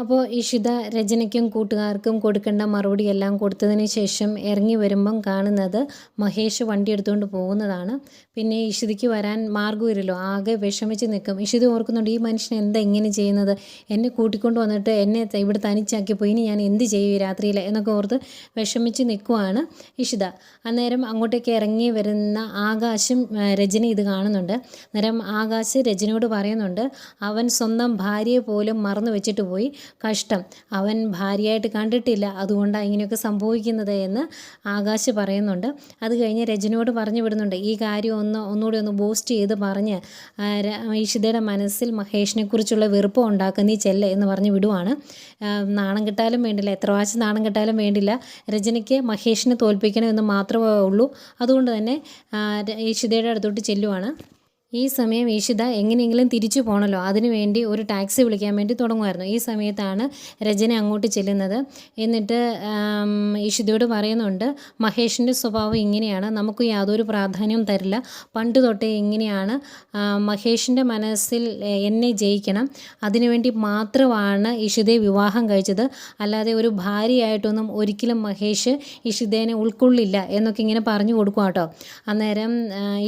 അപ്പോൾ ഇഷിത രചനയ്ക്കും കൂട്ടുകാർക്കും കൊടുക്കേണ്ട മറുപടി എല്ലാം കൊടുത്തതിന് ശേഷം ഇറങ്ങി വരുമ്പം കാണുന്നത് മഹേഷ് വണ്ടി എടുത്തുകൊണ്ട് പോകുന്നതാണ്. പിന്നെ ഇഷിതയ്ക്ക് വരാൻ മാർഗമില്ലല്ലോ ആകെ വിഷമിച്ച് നിൽക്കും. ഇഷിത ഓർക്കുന്നുണ്ട് ഈ മനുഷ്യൻ എന്താ ഇങ്ങനെ ചെയ്യുന്നത്? എന്നെ കൂട്ടിക്കൊണ്ട് വന്നിട്ട് എന്നെ ഇവിടെ തനിച്ചാക്കി പോയി ഇനി ഞാൻ എന്ത് ചെയ്യും രാത്രിയിൽ എന്നൊക്കെ ഓർത്ത് വിഷമിച്ച് നിൽക്കുവാണ് ഇഷിത. അന്നേരം അങ്ങോട്ടേക്ക് ഇറങ്ങി വരുന്ന ആകാശം രചന ഇത് കാണുന്നുണ്ട്. അന്നേരം ആകാശ് രജനയോട് പറയുന്നുണ്ട് അവൻ സ്വന്തം ഭാര്യയെ പോലും മറന്നു വെച്ചിട്ട് പോയി. കഷ്ടം. അവൻ ഭാര്യയായിട്ട് കണ്ടിട്ടില്ല. അതുകൊണ്ടാണ് ഇങ്ങനെയൊക്കെ സംഭവിക്കുന്നത് എന്ന് ആകാശ് പറയുന്നുണ്ട്. അത് കഴിഞ്ഞ് രജനിയോട് പറഞ്ഞു വിടുന്നുണ്ട്. ഈ കാര്യം ഒന്ന് ഒന്നുകൂടി ഒന്ന് ബൂസ്റ്റ് ചെയ്ത് പറഞ്ഞ് ആ, ഈഷിതയുടെ മനസ്സിൽ മഹേഷിനെ കുറിച്ചുള്ള വെറുപ്പം ഉണ്ടാക്കുക നീ ചെല്ല എന്ന് പറഞ്ഞ് വിടുവാണ്. നാണം കിട്ടാലും വേണ്ടില്ല. എത്ര പ്രാവശ്യം നാണം കിട്ടാലും വേണ്ടില്ല. രജനിക്ക് മഹേഷിനെ തോൽപ്പിക്കണമെന്ന് മാത്രമേ ഉള്ളൂ. അതുകൊണ്ട് തന്നെ ആ, ഈഷിതയുടെ അടുത്തോട്ട് ചെല്ലുവാണ്. ഈ സമയം ഈഷിത എങ്ങനെയെങ്കിലും തിരിച്ചു പോകണമല്ലോ അതിനു വേണ്ടി ഒരു ടാക്സി വിളിക്കാൻ വേണ്ടി തുടങ്ങുമായിരുന്നു. ഈ സമയത്താണ് രജന അങ്ങോട്ട് ചെല്ലുന്നത്. എന്നിട്ട് ഈഷിതയോട് പറയുന്നുണ്ട് മഹേഷിന്റെ സ്വഭാവം ഇങ്ങനെയാണ്. നമുക്ക് യാതൊരു പ്രാധാന്യവും തരില്ല. പണ്ട് തൊട്ടേ ഇങ്ങനെയാണ്. മഹേഷിന്റെ മനസ്സിൽ എന്നെ ജയിക്കണം. അതിനുവേണ്ടി മാത്രമാണ് ഇഷിതയെ വിവാഹം കഴിച്ചത്. അല്ലാതെ ഒരു ഭാര്യയായിട്ടൊന്നും ഒരിക്കലും മഹേഷ് ഇഷിതേനെ ഉൾക്കൊള്ളില്ല എന്നൊക്കെ ഇങ്ങനെ പറഞ്ഞു കൊടുക്കുക കേട്ടോ അന്നേരം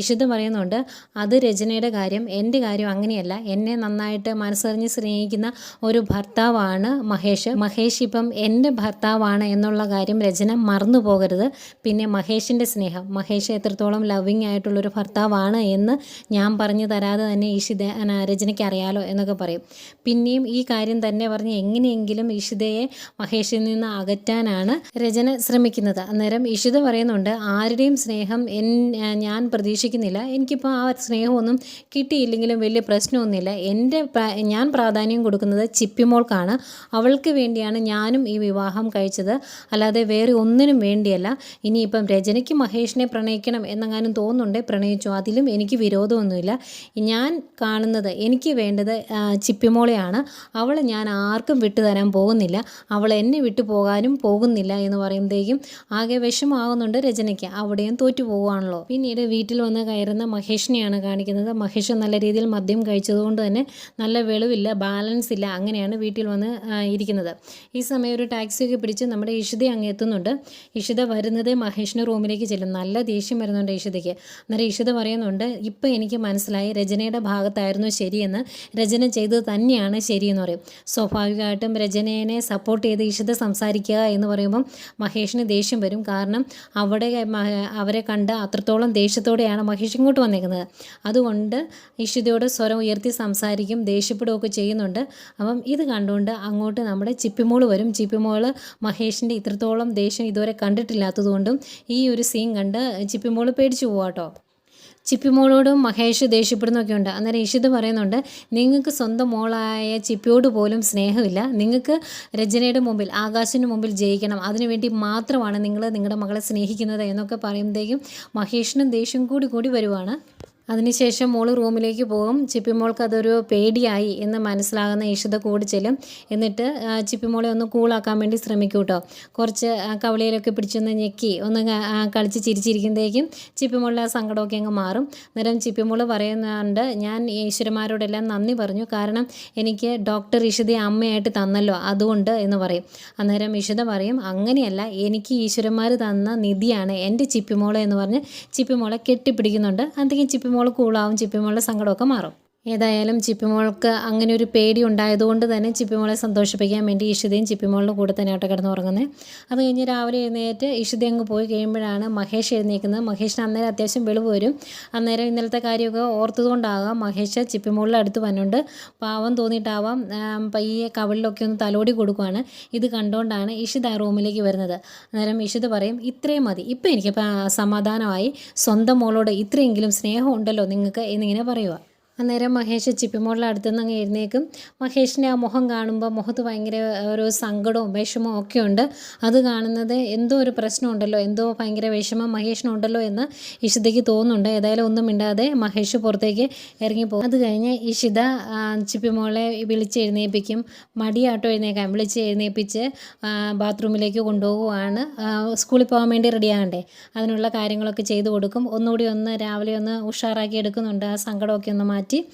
ഇഷിത പറയുന്നുണ്ട് അത് രചനയുടെ കാര്യം എന്റെ കാര്യം അങ്ങനെയല്ല. എന്നെ നന്നായിട്ട് മനസ്സറിഞ്ഞ് സ്നേഹിക്കുന്ന ഒരു ഭർത്താവാണ് മഹേഷ്. മഹേഷ് ഇപ്പം എന്റെ ഭർത്താവാണ് എന്നുള്ള കാര്യം രചന മറന്നു പോകരുത്. പിന്നെ മഹേഷിന്റെ സ്നേഹം. മഹേഷ് എത്രത്തോളം ലവിങ് ആയിട്ടുള്ളൊരു ഭർത്താവാണ് എന്ന് ഞാൻ പറഞ്ഞു തരാതെ തന്നെ ഈശിത രചനയ്ക്ക് അറിയാലോ എന്നൊക്കെ പറയും. പിന്നെയും ഈ കാര്യം തന്നെ പറഞ്ഞ് എങ്ങനെയെങ്കിലും ഇഷിതയെ മഹേഷിൽ നിന്ന് അകറ്റാനാണ് രചന ശ്രമിക്കുന്നത്. അന്നേരം ഇഷിത പറയുന്നുണ്ട് ആരുടെയും സ്നേഹം എൻ ഞാൻ പ്രതീക്ഷിക്കുന്നില്ല. എനിക്കിപ്പോൾ ആ സ്നേഹമൊന്നും കിട്ടിയില്ലെങ്കിലും വലിയ പ്രശ്നമൊന്നുമില്ല. എന്റെ ഞാൻ പ്രാധാന്യം കൊടുക്കുന്നത് ചിപ്പിമോൾക്കാണ് അവൾക്ക് വേണ്ടിയാണ് ഞാനും ഈ വിവാഹം കഴിച്ചത്. അല്ലാതെ വേറെ ഒന്നിനും വേണ്ടിയല്ല. ഇനിയിപ്പം രചനയ്ക്ക് മഹേഷിനെ പ്രണയിക്കണം എന്നെങ്ങാനും തോന്നുന്നുണ്ടേ പ്രണയിച്ചു. അതിലും എനിക്ക് വിരോധമൊന്നുമില്ല. ഞാൻ കാണുന്നത് എനിക്ക് വേണ്ടത് ചിപ്പിമോളെയാണ് അവളെ ഞാൻ ആർക്കും വിട്ടുതരാൻ പോകുന്നില്ല. അവൾ എന്നെ വിട്ടു പോകാനും പോകുന്നില്ല എന്ന് പറയുമ്പോഴേക്കും ആകെ വിഷമാകുന്നുണ്ട് രചനയ്ക്ക് അവിടെയും തോറ്റു പോവുകയാണല്ലോ. പിന്നീട് വീട്ടിൽ വന്ന് കയറുന്ന മഹേഷിനെയാണ് കാണിക്കുന്നത്. മഹേഷ് നല്ല രീതിയിൽ മദ്യം കഴിച്ചതുകൊണ്ട് തന്നെ നല്ല വെളിവില്ല ബാലൻസ് ഇല്ല. അങ്ങനെയാണ് വീട്ടിൽ വന്ന് ഇരിക്കുന്നത്. ഈ സമയം ഒരു ടാക്സിയൊക്കെ പിടിച്ച് നമ്മുടെ ഇഷിത അങ്ങ് എത്തുന്നുണ്ട്. ഇഷിത വരുന്നത് മഹേഷിന്റെ റൂമിലേക്ക് ചെല്ലും. നല്ല ദേഷ്യം വരുന്നുണ്ട് ഇഷിതയ്ക്ക്. അന്നേരം ഇഷിത പറയുന്നുണ്ട് ഇപ്പം എനിക്ക് മനസ്സിലായി രചനയുടെ ഭാഗത്തായിരുന്നു ശരിയെന്ന്. രചന ചെയ്തത് തന്നെയാണ് ശരിയെന്ന് പറയും. സ്വാഭാവികമായിട്ടും രചനയെ സപ്പോർട്ട് ചെയ്ത് ഇഷിത സംസാരിക്കുക എന്ന് പറയുമ്പം മഹേഷിന് ദേഷ്യം വരും. കാരണം അവിടെ അവരെ കണ്ട് അത്രത്തോളം ദേഷ്യത്തോടെയാണ് മഹേഷ് ഇങ്ങോട്ട് വന്നേക്കുന്നത്. അതുകൊണ്ട് ഇഷിതയോട് സ്വരം ഉയർത്തി സംസാരിക്കും ദേഷ്യപ്പെടുകയൊക്കെ ചെയ്യുന്നുണ്ട്. അപ്പം ഇത് കണ്ടുകൊണ്ട് അങ്ങോട്ട് നമ്മുടെ ചിപ്പിമോൾ വരും. ചിപ്പിമോൾ മഹേഷിന്റെ ഇത്രത്തോളം ദേഷ്യം ഇതുവരെ കണ്ടിട്ടില്ലാത്തതുകൊണ്ടും ഈ ഒരു സീൻ കണ്ട് ചിപ്പിമോൾ പേടിച്ചു പോവാട്ടോ ചിപ്പിമോളോടും മഹേഷ് ദേഷ്യപ്പെടുന്നൊക്കെ ഉണ്ട്. അന്നേരം ഇഷിത് പറയുന്നുണ്ട് നിങ്ങൾക്ക് സ്വന്തം മോളായ ചിപ്പിയോട് പോലും സ്നേഹമില്ല. നിങ്ങൾക്ക് രചനയുടെ മുമ്പിൽ ആകാശിന്റെ മുമ്പിൽ ജയിക്കണം. അതിനുവേണ്ടി മാത്രമാണ് നിങ്ങൾ നിങ്ങളുടെ മകളെ സ്നേഹിക്കുന്നത് എന്നൊക്കെ പറയുമ്പോഴത്തേക്കും മഹേഷിനും ദേഷ്യം കൂടി കൂടി വരുവാണ്. അതിനുശേഷം മോൾ റൂമിലേക്ക് പോകും. ചിപ്പിമോൾക്ക് അതൊരു പേടിയായി എന്ന് മനസ്സിലാകുന്ന ഈഷിത കൂടി ചെല്ലും. എന്നിട്ട് ചിപ്പിമോളെ ഒന്ന് കൂളാക്കാൻ വേണ്ടി ശ്രമിക്കും കേട്ടോ കുറച്ച് കവളയിലൊക്കെ പിടിച്ചൊന്ന് ഞെക്കി ഒന്ന് കളിച്ച് ചിരിച്ചിരിക്കുമ്പോഴേക്കും ചിപ്പിമോളുടെ ആ സങ്കടമൊക്കെ അങ്ങ് മാറും. അന്നേരം ചിപ്പിമോൾ പറയുന്നുണ്ട് ഞാൻ ഈശ്വരന്മാരോടെല്ലാം നന്ദി പറഞ്ഞു. കാരണം എനിക്ക് ഡോക്ടർ ഇഷിതയെ അമ്മയായിട്ട് തന്നല്ലോ അതുകൊണ്ട് എന്ന് പറയും. അന്നേരം ഇഷിത പറയും അങ്ങനെയല്ല എനിക്ക് ഈശ്വരന്മാർ തന്ന നിധിയാണ് എന്റെ ചിപ്പിമോളെ എന്ന് പറഞ്ഞ് ചിപ്പിമോളെ കെട്ടിപ്പിടിക്കുന്നുണ്ട്. അന്തെങ്കിലും ചിപ്പിമോൾ കൂളാവും ചിപ്പിമോളുടെ സങ്കടമൊക്കെ മാറും. ഏതായാലും ചിപ്പിമോൾക്ക് അങ്ങനെ ഒരു പേടി ഉണ്ടായതുകൊണ്ട് തന്നെ ചിപ്പിമോളെ സന്തോഷിപ്പിക്കാൻ വേണ്ടി ഇഷിതയും ചിപ്പിമോളുടെ കൂടെ തന്നെ ആട്ടോ കിടന്ന് ഉറങ്ങുന്നത് അത് കഴിഞ്ഞ് രാവിലെ എഴുന്നേറ്റ് ഇഷിത അങ്ങ് പോയി കഴിയുമ്പോഴാണ് മഹേഷ് എഴുന്നേൽക്കുന്നത്. മഹേഷിന് അന്നേരം അത്യാവശ്യം വെളിവ് വരും. അന്നേരം ഇന്നലത്തെ കാര്യമൊക്കെ ഓർത്തതുകൊണ്ടാകാം. മഹേഷ് ചിപ്പിമോളുടെ അടുത്ത് വന്നുകൊണ്ട് പാവം തോന്നിയിട്ടാവാം ഈ കവിളിലൊക്കെ ഒന്ന് തലോടി കൊടുക്കുവാണ്. ഇത് കണ്ടുകൊണ്ടാണ് ഇഷിത റൂമിലേക്ക് വരുന്നത്. അന്നേരം ഇഷിത പറയും ഇത്രയും മതി. ഇപ്പം എനിക്ക് സമാധാനമായി. സ്വന്തം മോളോട് ഇത്രയെങ്കിലും സ്നേഹം ഉണ്ടല്ലോ നിങ്ങൾക്ക് എന്നിങ്ങനെ പറയുക അന്നേരം മഹേഷ് ചിപ്പിമോളുടെ അടുത്തുനിന്ന് അങ്ങ് എഴുന്നേക്കും മഹേഷിന്റെ ആ മുഖം കാണുമ്പോൾ മുഖത്ത് ഭയങ്കര ഒരു സങ്കടവും വിഷമവും ഒക്കെ ഉണ്ട് അത് കാണുന്നത് എന്തോ ഒരു പ്രശ്നമുണ്ടല്ലോ എന്തോ ഭയങ്കര വിഷമം മഹേഷിനുണ്ടല്ലോ എന്ന് ഇഷിതയ്ക്ക് തോന്നുന്നുണ്ട്. ഏതായാലും ഒന്നും മിണ്ടാതെ മഹേഷ് പുറത്തേക്ക് ഇറങ്ങിപ്പോകും. അത് കഴിഞ്ഞ് ഇഷിത ചിപ്പിമോളെ വിളിച്ച് എഴുന്നേൽപ്പിക്കും. മടിയാട്ടോ എഴുന്നേക്കാൻ വിളിച്ച് എഴുന്നേൽപ്പിച്ച് ബാത്റൂമിലേക്ക് കൊണ്ടുപോകുവാണ് സ്കൂളിൽ പോകാൻ വേണ്ടി റെഡിയാകണ്ടേ? അതിനുള്ള കാര്യങ്ങളൊക്കെ ചെയ്തു കൊടുക്കും. ഒന്നുകൂടി ഒന്ന് രാവിലെ ഒന്ന് ഉഷാറാക്കി എടുക്കുന്നുണ്ട്. ആ സങ്കടമൊക്കെ ഒന്ന് മാറ്റി टी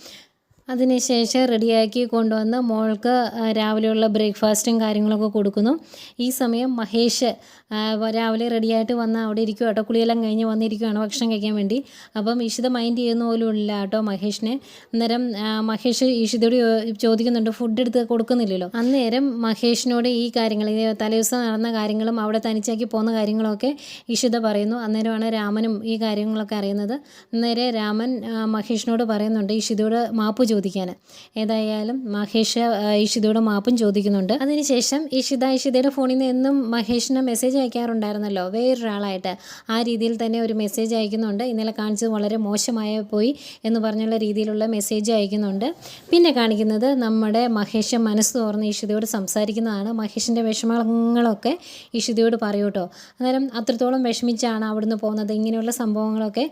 അതിനുശേഷം റെഡിയാക്കി കൊണ്ടുവന്ന് മോൾക്ക് രാവിലെയുള്ള ബ്രേക്ക്ഫാസ്റ്റും കാര്യങ്ങളൊക്കെ കൊടുക്കുന്നു. ഈ സമയം മഹേഷ് രാവിലെ റെഡിയായിട്ട് വന്ന് അവിടെ ഇരിക്കും കേട്ടോ കുളിയെല്ലാം കഴിഞ്ഞ് വന്നിരിക്കുകയാണ് ഭക്ഷണം കഴിക്കാൻ വേണ്ടി. അപ്പം ഈശിത മൈൻഡ് ചെയ്യുന്ന പോലും ഇല്ല കേട്ടോ മഹേഷിനെ. അന്നേരം മഹേഷ് ഈശിതയോട് ചോദിക്കുന്നുണ്ട് ഫുഡ് എടുത്ത് കൊടുക്കുന്നില്ലല്ലോ? അന്നേരം മഹേഷിനോട് ഈ കാര്യങ്ങൾ തലേദിവസം നടന്ന കാര്യങ്ങളും അവിടെ തനിച്ചാക്കി പോകുന്ന കാര്യങ്ങളൊക്കെ ഈശിത പറയുന്നു. അന്നേരമാണ് രാമനും ഈ കാര്യങ്ങളൊക്കെ അറിയുന്നത്. അന്നേരം രാമൻ മഹേഷിനോട് പറയുന്നുണ്ട് ഈശിതയോട് മാപ്പ് ചോദിക്കാൻ. ഏതായാലും മഹേഷ് ഈഷിതയുടെ മാപ്പും ചോദിക്കുന്നുണ്ട്. അതിനുശേഷം ഈഷിത ഈഷിതയുടെ ഫോണിൽ നിന്ന് എന്നും മഹേഷിന് മെസ്സേജ് അയക്കാറുണ്ടായിരുന്നല്ലോ വേറൊരാളായിട്ട്. ആ രീതിയിൽ തന്നെ ഒരു മെസ്സേജ് അയക്കുന്നുണ്ട്. ഇന്നലെ കാണിച്ചത് വളരെ മോശമായ പോയി എന്ന് പറഞ്ഞുള്ള രീതിയിലുള്ള മെസ്സേജ് അയക്കുന്നുണ്ട്. പിന്നെ കാണിക്കുന്നത് നമ്മുടെ മഹേഷ് മനസ്സ് തുറന്ന് ഈഷിതയോട് സംസാരിക്കുന്നതാണ്. മഹേഷിന്റെ വിഷമങ്ങളൊക്കെ ഈഷിതയോട് പറയൂ കേട്ടോ. അന്നേരം അത്രത്തോളം വിഷമിച്ചാണ് അവിടുന്ന് പോകുന്നത്. ഇങ്ങനെയുള്ള സംഭവങ്ങളൊക്കെ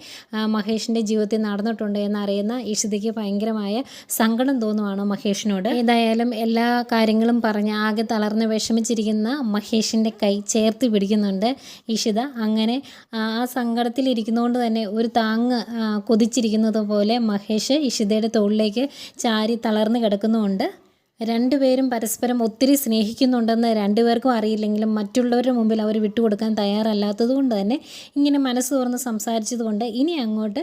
മഹേഷിന്റെ ജീവിതത്തിൽ നടന്നിട്ടുണ്ട് എന്നറിയുന്ന ഈഷിതയ്ക്ക് ഭയങ്കരമായ സങ്കടം തോന്നുവാണ് മഹേഷിനോട്. ഏതായാലും എല്ലാ കാര്യങ്ങളും പറഞ്ഞ് ആകെ തളർന്ന് വിഷമിച്ചിരിക്കുന്ന മഹേഷിന്റെ കൈ ചേർത്ത് പിടിക്കുന്നുണ്ട് ഇഷിത അങ്ങനെ ആ സങ്കടത്തിലിരിക്കുന്നതുകൊണ്ട് തന്നെ ഒരു താങ്ങ് കൊതിച്ചിരിക്കുന്നത് പോലെ മഹേഷ് ഇഷിതയുടെ തോളിലേക്ക് ചാരി തളർന്ന് കിടക്കുന്നുമുണ്ട് രണ്ടുപേരും പരസ്പരം ഒത്തിരി സ്നേഹിക്കുന്നുണ്ടെന്ന് രണ്ടുപേർക്കും അറിയില്ലെങ്കിലും മറ്റുള്ളവരുടെ മുമ്പിൽ അവർ വിട്ടുകൊടുക്കാൻ തയ്യാറല്ലാത്തത് കൊണ്ട് തന്നെ ഇങ്ങനെ മനസ്സ് തുറന്ന് സംസാരിച്ചതുകൊണ്ട് ഇനി അങ്ങോട്ട്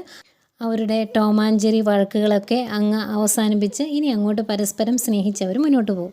അവരുടെ ടോമാഞ്ചേരി വഴക്കുകളൊക്കെ അങ്ങ് അവസാനിപ്പിച്ച് ഇനി അങ്ങോട്ട് പരസ്പരം സ്നേഹിച്ചവർ മുന്നോട്ട് പോകും.